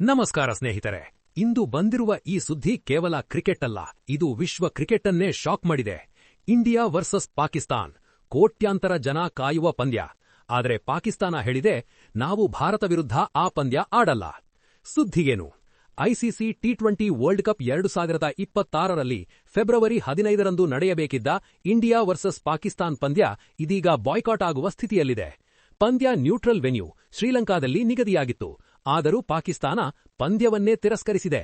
ನಮಸ್ಕಾರ ಸ್ನೇಹಿತರೆ. ಇಂದು ಬಂದಿರುವ ಈ ಸುದ್ದಿ ಕೇವಲ ಕ್ರಿಕೆಟ್ ಅಲ್ಲ, ಇದು ವಿಶ್ವ ಕ್ರಿಕೆಟ್ ಅನ್ನೇ ಶಾಕ್ ಮಾಡಿದೆ. ಇಂಡಿಯಾ ವರ್ಸಸ್ ಪಾಕಿಸ್ತಾನ್, ಕೋಟ್ಯಾಂತರ ಜನ ಕಾಯುವ ಪಂದ್ಯ. ಆದರೆ ಪಾಕಿಸ್ತಾನ ಹೇಳಿದೆ, ನಾವು ಭಾರತ ವಿರುದ್ಧ ಆ ಪಂದ್ಯ ಆಡಲ್ಲ. ಸುದ್ದಿಗೇನು? ICC T twenty world cup ಎರಡು ಸಾವಿರದ ಇಪ್ಪತ್ತಾರರಲ್ಲಿ ಫೆಬ್ರವರಿ ಹದಿನೈದರಂದು ನಡೆಯಬೇಕಿದ್ದ ಇಂಡಿಯಾ ವರ್ಸಸ್ ಪಾಕಿಸ್ತಾನ್ ಪಂದ್ಯ ಇದೀಗ ಬಾಯ್ಕಾಟ್ ಆಗುವ ಸ್ಥಿತಿಯಲ್ಲಿದೆ. ಪಂದ್ಯ ನ್ಯೂಟ್ರಲ್ ವೆನ್ಯೂ ಶ್ರೀಲಂಕಾದಲ್ಲಿ ನಿಗದಿಯಾಗಿತ್ತು. ಆದರೂ ಪಾಕಿಸ್ತಾನ ಪಂದ್ಯವನ್ನೇ ತಿರಸ್ಕರಿಸಿದೆ.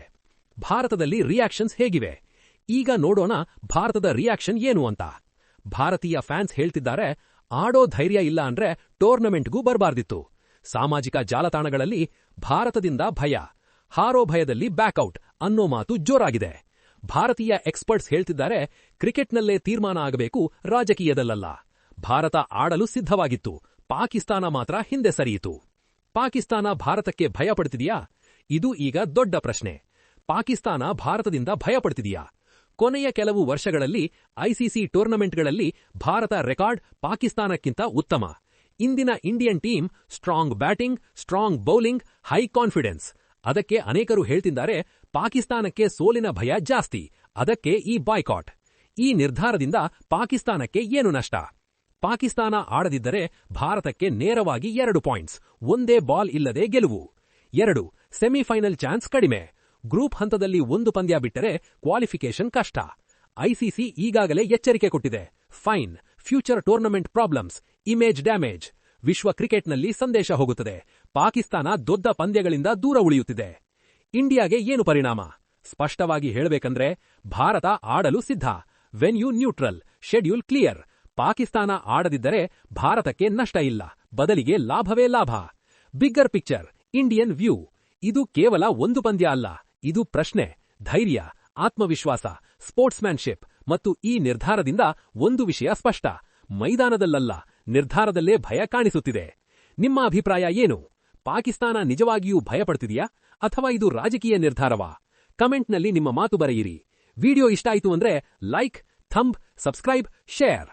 ಭಾರತದಲ್ಲಿ ರಿಯಾಕ್ಷನ್ಸ್ ಹೇಗಿವೆ? ಈಗ ನೋಡೋಣ ಭಾರತದ ರಿಯಾಕ್ಷನ್ ಏನು ಅಂತ. ಭಾರತೀಯ ಫ್ಯಾನ್ಸ್ ಹೇಳ್ತಿದ್ದಾರೆ, ಆಡೋ ಧೈರ್ಯ ಇಲ್ಲ ಅಂದ್ರೆ ಟೋರ್ನಮೆಂಟ್ಗೂ ಬರಬಾರ್ದಿತ್ತು. ಸಾಮಾಜಿಕ ಜಾಲತಾಣಗಳಲ್ಲಿ ಭಾರತದಿಂದ ಭಯ, ಹಾರೋ ಭಯದಲ್ಲಿ ಬ್ಯಾಕ್ಔಟ್ ಅನ್ನೋ ಮಾತು ಜೋರಾಗಿದೆ. ಭಾರತೀಯ ಎಕ್ಸ್ಪರ್ಟ್ಸ್ ಹೇಳ್ತಿದ್ದಾರೆ, ಕ್ರಿಕೆಟ್ನಲ್ಲೇ ತೀರ್ಮಾನ ಆಗಬೇಕು, ರಾಜಕೀಯದಲ್ಲಲ್ಲ. ಭಾರತ ಆಡಲು ಸಿದ್ಧವಾಗಿತ್ತು. ಪಾಕಿಸ್ತಾನ ಮಾತ್ರ ಹಿಂದೆ ಸರಿಯಿತು. ಪಾಕಿಸ್ತಾನ ಭಾರತಕ್ಕೆ ಭಯಪಡ್ತಿದೆಯಾ ಇದು ಈಗ ದೊಡ್ಡ ಪ್ರಶ್ನೆ. ಪಾಕಿಸ್ತಾನ ಭಾರತದಿಂದ ಭಯ ಪಡ್ತಿದೆಯಾ ಕೊನೆಯ ಕೆಲವು ವರ್ಷಗಳಲ್ಲಿ ಐಸಿಸಿ ಟೂರ್ನಮೆಂಟ್ಗಳಲ್ಲಿ ಭಾರತ ರೆಕಾರ್ಡ್ ಪಾಕಿಸ್ತಾನಕ್ಕಿಂತ ಉತ್ತಮ. ಇಂದಿನ Indian team strong batting, strong bowling, high confidence. ಅದಕ್ಕೆ ಅನೇಕರು ಹೇಳ್ತಿದ್ದಾರೆ, ಪಾಕಿಸ್ತಾನಕ್ಕೆ ಸೋಲಿನ ಭಯ ಜಾಸ್ತಿ. ಅದಕ್ಕೆ ಈ ಬಾಯ್ಕಾಟ್. ಈ ನಿರ್ಧಾರದಿಂದ ಪಾಕಿಸ್ತಾನಕ್ಕೆ ಏನು ನಷ್ಟ? ಪಾಕಿಸ್ತಾನ ಆಡದಿದ್ದರೆ ಭಾರತಕ್ಕೆ ನೇರವಾಗಿ ಎರಡು ಪಾಯಿಂಟ್ಸ್, ಒಂದೇ ಬಾಲ್ ಇಲ್ಲದೆ ಗೆಲುವು. ಎರಡು, ಸೆಮಿಫೈನಲ್ ಚಾನ್ಸ್ ಕಡಿಮೆ. ಗ್ರೂಪ್ ಹಂತದಲ್ಲಿ ಒಂದು ಪಂದ್ಯ ಬಿಟ್ಟರೆ ಕ್ವಾಲಿಫಿಕೇಷನ್ ಕಷ್ಟ. ಐಸಿಸಿ ಈಗಾಗಲೇ ಎಚ್ಚರಿಕೆ ಕೊಟ್ಟಿದೆ. Fine, future tournament problems, image damage. ವಿಶ್ವ ಕ್ರಿಕೆಟ್ನಲ್ಲಿ ಸಂದೇಶ ಹೋಗುತ್ತದೆ. ಪಾಕಿಸ್ತಾನ ದೊಡ್ಡ ಪಂದ್ಯಗಳಿಂದ ದೂರ ಉಳಿಯುತ್ತಿದೆ. ಇಂಡಿಯಾಗೆ ಏನು ಪರಿಣಾಮ? ಸ್ಪಷ್ಟವಾಗಿ ಹೇಳಬೇಕಂದ್ರೆ, ಭಾರತ ಆಡಲು ಸಿದ್ಧ. Venue neutral, schedule clear. Pakistan ಆಡದಿದ್ದರೆ ಭಾರತಕ್ಕೆ ನಷ್ಟ ಇಲ್ಲ. ಬದಲಿಗೆ ಲಾಭವೇ ಲಾಭ. Bigger picture, Indian view. ಇದು ಕೇವಲ ಒಂದು ಪಂದ್ಯ ಅಲ್ಲ. ಇದು ಪ್ರಶ್ನೆ, ಧೈರ್ಯ, ಆತ್ಮವಿಶ್ವಾಸ, ಸ್ಪೋರ್ಟ್ಸ್ಮ್ಯಾನ್ಶಿಪ್ ಮತ್ತು ಈ ನಿರ್ಧಾರದಿಂದ ಒಂದು ವಿಷಯ ಸ್ಪಷ್ಟ. ಮೈದಾನದಲ್ಲಲ್ಲ, ನಿರ್ಧಾರದಲ್ಲೇ ಭಯ ಕಾಣಿಸುತ್ತಿದೆ. ನಿಮ್ಮ ಅಭಿಪ್ರಾಯ ಏನು? ಪಾಕಿಸ್ತಾನ ನಿಜವಾಗಿಯೂ ಭಯಪಡ್ತಿದೆಯಾ? ಅಥವಾ ಇದು ರಾಜಕೀಯ ನಿರ್ಧಾರವಾ? ಕಮೆಂಟ್ನಲ್ಲಿ ನಿಮ್ಮ ಮಾತು ಬರೆಯಿರಿ. ವಿಡಿಯೋ ಇಷ್ಟ ಆಯಿತು ಅಂದ್ರೆ ಲೈಕ್, ಥಂಬ್, ಸಬ್ಸ್ಕ್ರೈಬ್, ಶೇರ್.